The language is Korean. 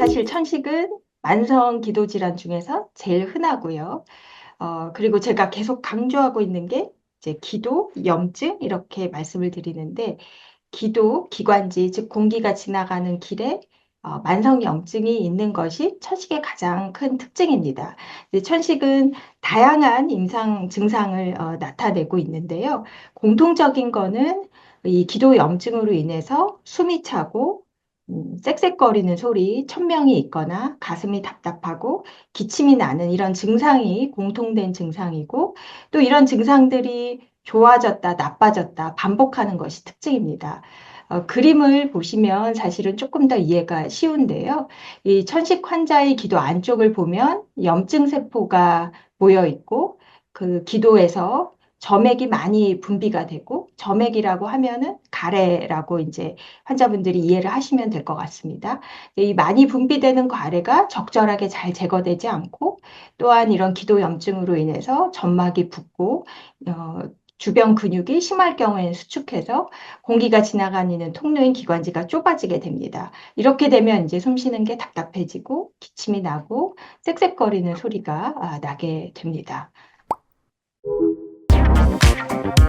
사실 천식은 만성 기도 질환 중에서 제일 흔하고요. 어, 그리고 제가 계속 강조하고 있는 게 이제 기도, 염증 이렇게 말씀을 드리는데 기도, 기관지, 즉 공기가 지나가는 길에 어, 만성 염증이 있는 것이 천식의 가장 큰 특징입니다. 천식은 다양한 임상 증상을 어, 나타내고 있는데요. 공통적인 거는 이 기도 염증으로 인해서 숨이 차고 음, 쌕쌕거리는 소리, 천명이 있거나 가슴이 답답하고 기침이 나는 이런 증상이 공통된 증상이고 또 이런 증상들이 좋아졌다, 나빠졌다 반복하는 것이 특징입니다. 어, 그림을 보시면 사실은 조금 더 이해가 쉬운데요. 이 천식 환자의 기도 안쪽을 보면 염증 세포가 모여 있고 그 기도에서 점액이 많이 분비가 되고 점액이라고 하면은 가래라고 이제 환자분들이 이해를 하시면 될 것 같습니다. 이 많이 분비되는 가래가 적절하게 잘 제거되지 않고 또한 이런 기도 염증으로 인해서 점막이 붓고 어, 주변 근육이 심할 경우에는 수축해서 공기가 지나가는 통로인 기관지가 좁아지게 됩니다. 이렇게 되면 이제 숨 쉬는 게 답답해지고 기침이 나고 쌕쌕거리는 소리가 아, 나게 됩니다. Thank you.